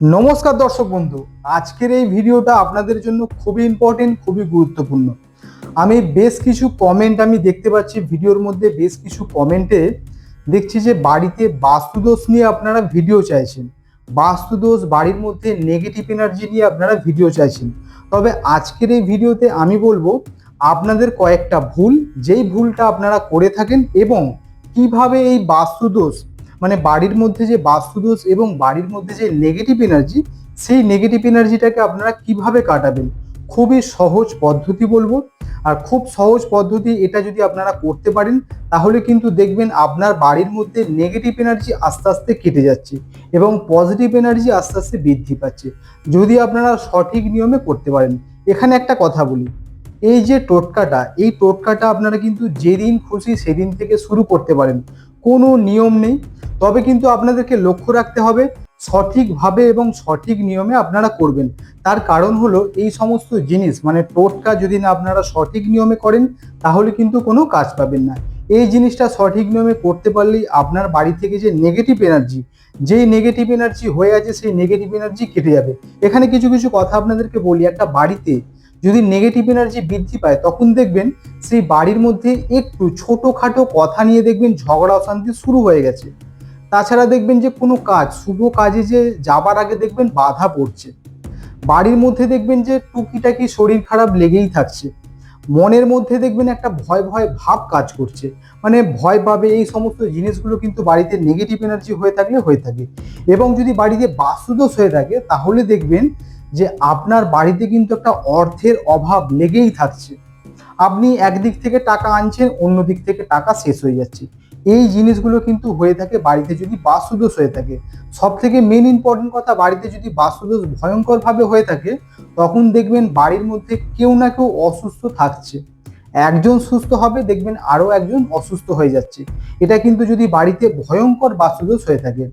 নমস্কার দর্শক বন্ধু, আজকের এই ভিডিওটা আপনাদের জন্য খুবই ইম্পর্টেন্ট খুবই গুরুত্বপূর্ণ। আমি বেশ কিছু কমেন্ট আমি দেখতে পাচ্ছি, ভিডিওর মধ্যে বেশ কিছু কমেন্টে দেখছি যে বাড়িতে বাস্তুদোষ নিয়ে আপনারা ভিডিও চাইছেন। বাস্তুদোষ বাড়ির মধ্যে নেগেটিভ এনার্জি নিয়ে আপনারা ভিডিও চাইছেন। তবে আজকের এই ভিডিওতে আমি বলব, আপনাদের কয়েকটা ভুল, যেই ভুলটা আপনারা করে থাকেন এবং কীভাবে এই বাস্তুদোষ মানে বাড়ির মধ্যে যে বাস্তুদোষ এবং বাড়ির মধ্যে যে নেগেটিভ এনার্জি সেই নেগেটিভ এনার্জিটাকে আপনারা কীভাবে কাটাবেন? খুবই সহজ পদ্ধতি বলব। আর খুব সহজ পদ্ধতি এটা যদি আপনারা করতে পারেন, তাহলে কিন্তু দেখবেন আপনার বাড়ির মধ্যে নেগেটিভ এনার্জি আস্তে আস্তে কেটে যাচ্ছে এবং পজিটিভ এনার্জি আস্তে আস্তে বৃদ্ধি পাচ্ছে। যদি আপনারা সঠিক নিয়মে করতে পারেন। এখানে একটা কথা বলি। এই যে টোটকাটা, এই টোটকাটা আপনারা কিন্তু যেদিন খুশি সেদিন থেকে শুরু করতে পারেন। কোনো নিয়ম নেই। তবে কিন্তু আপনাদেরকে লক্ষ্য রাখতে হবে, সঠিকভাবে এবং সঠিক নিয়মে আপনারা করবেন। তার কারণ হলো এই সমস্ত জিনিস মানে টোটকা যদি না আপনারা সঠিক নিয়মে করেন, তাহলে কিন্তু কোনো কাজ পাবেন না। এই জিনিসটা সঠিক নিয়মে করতে পারলেই আপনার বাড়ি থেকে যে নেগেটিভ এনার্জি যেই নেগেটিভ এনার্জি হয়ে আছে, সেই নেগেটিভ এনার্জি কেটে যাবে। এখানে কিছু কিছু কথা আপনাদেরকে বলি। একটা বাড়িতে যদি নেগেটিভ এনার্জি বৃদ্ধি পায়, তখন দেখবেন সেই বাড়ির মধ্যে একটু ছোটোখাটো কথা নিয়ে দেখবেন ঝগড়া অশান্তি শুরু হয়ে গেছে। তাছাড়া দেখবেন যে কোনো কাজ, শুভ কাজে যে যাবার আগে দেখবেন বাধা পড়ছে। বাড়ির মধ্যে দেখবেন যে টুকিটাকি শরীর খারাপ লেগেই থাকছে। মনের মধ্যে দেখবেন একটা ভয় ভয় ভাব কাজ করছে। মানে ভয় পাবে এই সমস্ত জিনিসগুলো কিন্তু বাড়িতে নেগেটিভ এনার্জি হয়ে থাকলে হয়ে থাকে। এবং যদি বাড়িতে বাস্তুদোষ হয়ে থাকে, তাহলে দেখবেন যে আপনার বাড়িতে কিন্তু একটা অর্থের অভাব লেগেই থাকছে। আপনি একদিক থেকে টাকা আনছেন অন্য দিক থেকে টাকা শেষ হয়ে যাচ্ছে। এই জিনিসগুলো কিন্তু হয়ে থাকে বাড়িতে যদি বাস্তুদোষ হয়ে থাকে। সব থেকে মেন ইম্পর্টেন্ট কথা বাড়িতে যদি বাস্তুদোষ ভয়ঙ্করভাবে হয়ে থাকে, তখন দেখবেন বাড়ির মধ্যে কেউ না কেউ অসুস্থ থাকছে। একজন সুস্থ হবে, দেখবেন আরও একজন অসুস্থ হয়ে যাচ্ছে। এটা কিন্তু যদি বাড়িতে ভয়ঙ্কর বাস্তুদোষ হয়ে থাকে।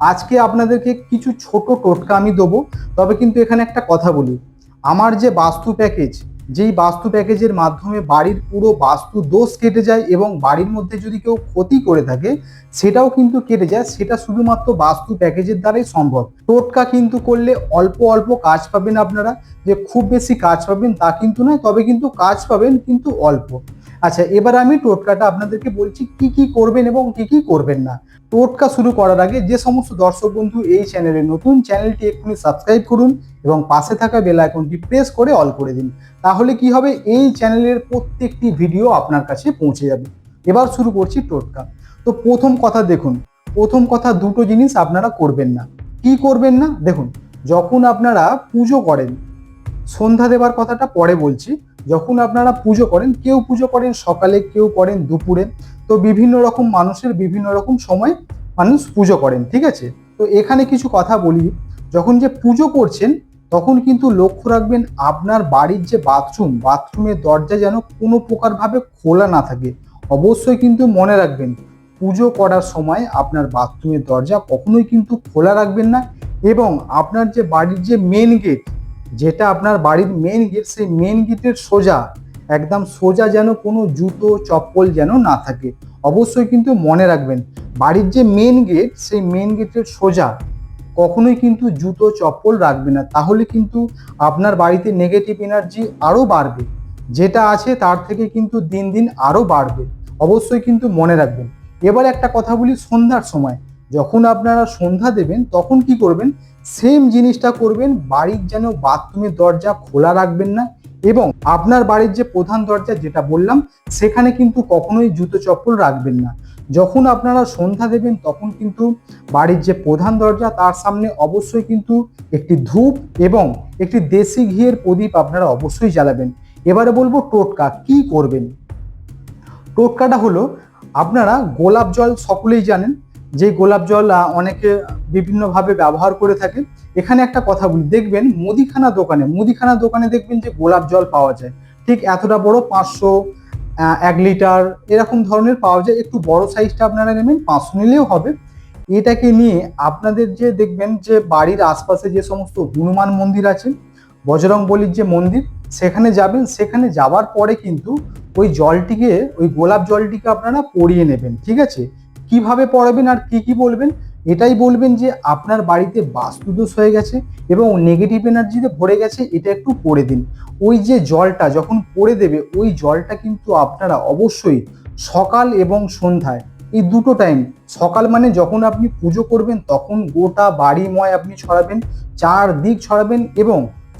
আজকে আপনাদেরকে কিছু ছোট টোটকা আমি দেবো, তবে কিন্তু এখানে একটা কথা বলি। আমার যে বাস্তু প্যাকেজ যেই বাস্তু প্যাকেজের মাধ্যমে বাড়ির পুরো বাস্তু দোষ কেটে যায় এবং বাড়ির মধ্যে যদি কেউ ক্ষতি করে থাকে, সেটাও কিন্তু কেটে যায়। সেটা শুধুমাত্র বাস্তু প্যাকেজের দ্বারাই সম্ভব। টোটকা কিন্তু করলে অল্প অল্প কাজ পাবেন আপনারা। যে খুব বেশি কাজ পাবেন তা কিন্তু নয়, তবে কিন্তু কাজ পাবেন কিন্তু অল্প। আচ্ছা এবার আমি টোটকাটা আপনাদেরকে বলছি কি কি করবেন এবং কি কি করবেন না। টোটকা শুরু করার আগে যে সমস্ত দর্শক বন্ধু এই চ্যানেলে নতুন, চ্যানেলটি এক্ষুনি সাবস্ক্রাইব করুন এবং পাশে থাকা বেল আইকনটি প্রেস করে অল করে দিন। তাহলে কি হবে? এই চ্যানেলের প্রত্যেকটি ভিডিও আপনার কাছে পৌঁছে যাবে। এবার শুরু করছি টোটকা। তো প্রথম কথা দেখুন, প্রথম কথা দুটো জিনিস আপনারা করবেন না। কি করবেন না? দেখুন, যখন আপনারা পুজো করেন, সন্ধ্যা দেবার কথাটা পরে বলছি যখন আপনারা পুজো করেন, কেউ পুজো করেন সকালে, কেউ করেন দুপুরে, তো বিভিন্ন রকম মানুষের বিভিন্ন রকম সময় মানুষ পুজো করেন, ঠিক আছে? তো এখানে কিছু কথা বলি, যখন যে পুজো করছেন, তখন কিন্তু লক্ষ্য রাখবেন আপনার বাড়ির যে বাথরুম, বাথরুমের দরজা যেন কোনো প্রকারভাবে খোলা না থাকে। অবশ্যই কিন্তু মনে রাখবেন, পুজো করার সময় আপনার বাথরুমের দরজা কখনোই কিন্তু খোলা রাখবেন না এবং আপনার যে বাড়ির যে মেন গেট যেটা আপনার বাড়ির মেন গেট সেই মেন গেটের সোজা, একদম সোজা যেন কোনো জুতো, চপ্পল যেন না থাকে। অবশ্যই কিন্তু মনে রাখবেন, বাড়ির যে মেন গেট সেই মেন গেটের সোজা, কখনোই কিন্তু জুতো, চপ্পল রাখবে না। তাহলে কিন্তু আপনার বাড়িতে নেগেটিভ এনার্জি আরও বাড়বে। যেটা আছে তার থেকে কিন্তু দিন দিন আরও বাড়বে। অবশ্যই কিন্তু মনে রাখবেন। এবার একটা কথা বলি সন্ধ্যার সময়। যখন আপনারা সন্ধ্যা দেবেন, তখন কি করবেন? সেম জিনিসটা করবেন, বাড়ির যেন বাথরুমের দরজা খোলা রাখবেন না এবং আপনার বাড়ির যে প্রধান দরজা যেটা বললাম, সেখানে কিন্তু কখনোই জুতো চপ্পল রাখবেন না। যখন আপনারা সন্ধ্যা দেবেন, তখন কিন্তু বাড়ির যে প্রধান দরজা, তার সামনে অবশ্যই কিন্তু একটি ধূপ এবং একটি দেশি ঘিয়ের প্রদীপ আপনারা অবশ্যই জ্বালাবেন। এবারে বলব টোটকা, কি করবেন? টোটকাটা হলো, আপনারা গোলাপ জল সকলেই জানেন যে গোলাপ জল অনেকে বিভিন্নভাবে ব্যবহার করে থাকে। এখানে একটা কথা বলি, দেখবেন মুদিখানা দোকানে মুদিখানা দোকানে দেখবেন যে গোলাপ জল পাওয়া যায়। ঠিক এতটা বড়, পাঁচশো এক লিটার, এরকম ধরনের পাওয়া যায়। একটু বড় সাইজটা আপনারা নেবেন, পাঁচশো নিলেও হবে। এটাকে নিয়ে আপনাদের যে দেখবেন যে বাড়ির আশপাশে যে সমস্ত হনুমান মন্দির আছে, বজরং বলির যে মন্দির, সেখানে যাবেন। সেখানে যাওয়ার পরে কিন্তু ওই জলটিকে, ওই গোলাপ জলটিকে আপনারা পরিয়ে নেবেন, ঠিক আছে? কীভাবে পড়াবেন আর কি কি বলবেন, এটাই বলবেন যে আপনার বাড়িতে বাস্তুদোষ হয়ে গেছে এবং নেগেটিভ এনার্জিতে ভরে গেছে, এটা একটু করে দিন। ওই যে জলটা যখন পড়ে দেবে, ওই জলটা কিন্তু আপনারা অবশ্যই সকাল এবং সন্ধ্যায়, এই দুটো টাইম সকাল মানে যখন আপনি পুজো করবেন, তখন গোটা বাড়িময় আপনি ছড়াবেন চার দিক ছড়াবেন এবং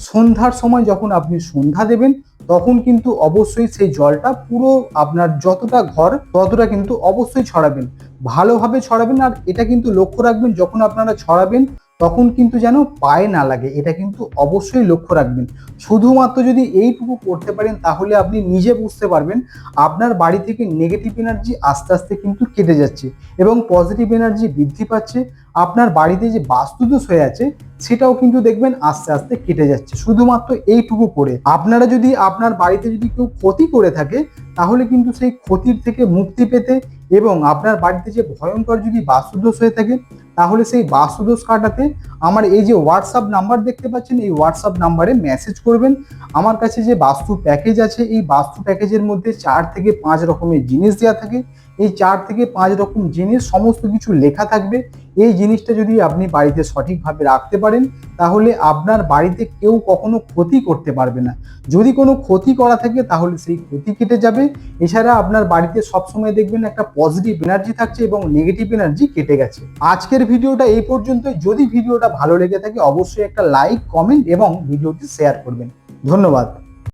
সন্ধ্যার সময় যখন আপনি সন্ধ্যা দেবেন তখন কিন্তু অবশ্যই সেই জলটা পুরো আপনার যতটা ঘর, ততটা কিন্তু অবশ্যই ছড়াবেন। ভালোভাবে ছড়াবেন আর এটা কিন্তু লক্ষ্য রাখবেন, যখন আপনারা ছড়াবেন তখন কিন্তু যেন পায়ে না লাগে। এটা কিন্তু অবশ্যই লক্ষ্য রাখবেন। শুধুমাত্র যদি এইটুকু করতে পারেন, তাহলে আপনি নিজে বুঝতে পারবেন আপনার বাড়ি থেকে নেগেটিভ এনার্জি আস্তে আস্তে কিন্তু কেটে যাচ্ছে এবং পজিটিভ এনার্জি বৃদ্ধি পাচ্ছে। আপনার বাড়িতে যে বাস্তুদোষ হয়ে আছে, সেটাও কিন্তু দেখবেন আস্তে আস্তে কেটে যাচ্ছে। শুধুমাত্র এইটুকু করে। আপনারা যদি আপনার বাড়িতে যদি কেউ ক্ষতি করে থাকে, তাহলে কিন্তু সেই ক্ষতির থেকে মুক্তি পেতে এবং আপনার বাড়িতে যে ভয়ঙ্কর যদি বাস্তুদোষ হয়ে থাকে, তাহলে সেই বাস্তুদোষ কাটাতে আমার এই যে হোয়াটসঅ্যাপ নাম্বার দেখতে পাচ্ছেন, এই হোয়াটসঅ্যাপ নাম্বারে মেসেজ করবেন। আমার কাছে যে বাস্তু প্যাকেজ আছে, এই বাস্তু প্যাকেজের মধ্যে চার থেকে পাঁচ রকমের জিনিস দেওয়া থাকে। এই চার থেকে পাঁচ রকম জিনিস, সমস্ত কিছু লেখা থাকবে। এই জিনিসটা যদি আপনি বাড়িতে সঠিকভাবে রাখতে পারেন, তাহলে আপনার বাড়িতে কেউ কখনো ক্ষতি করতে পারবে না। যদি কোনো ক্ষতি করা থাকে, তাহলে সেই ক্ষতি কেটে যাবে। এছাড়া আপনার বাড়িতে সবসময় দেখবেন একটা পজিটিভ এনার্জি থাকছে এবং নেগেটিভ এনার্জি কেটে গেছে। আজকের ভিডিওটা এই পর্যন্ত যদি ভিডিওটা ভালো লেগে থাকে, অবশ্যই একটা লাইক কমেন্ট এবং ভিডিওটি শেয়ার করবেন। ধন্যবাদ।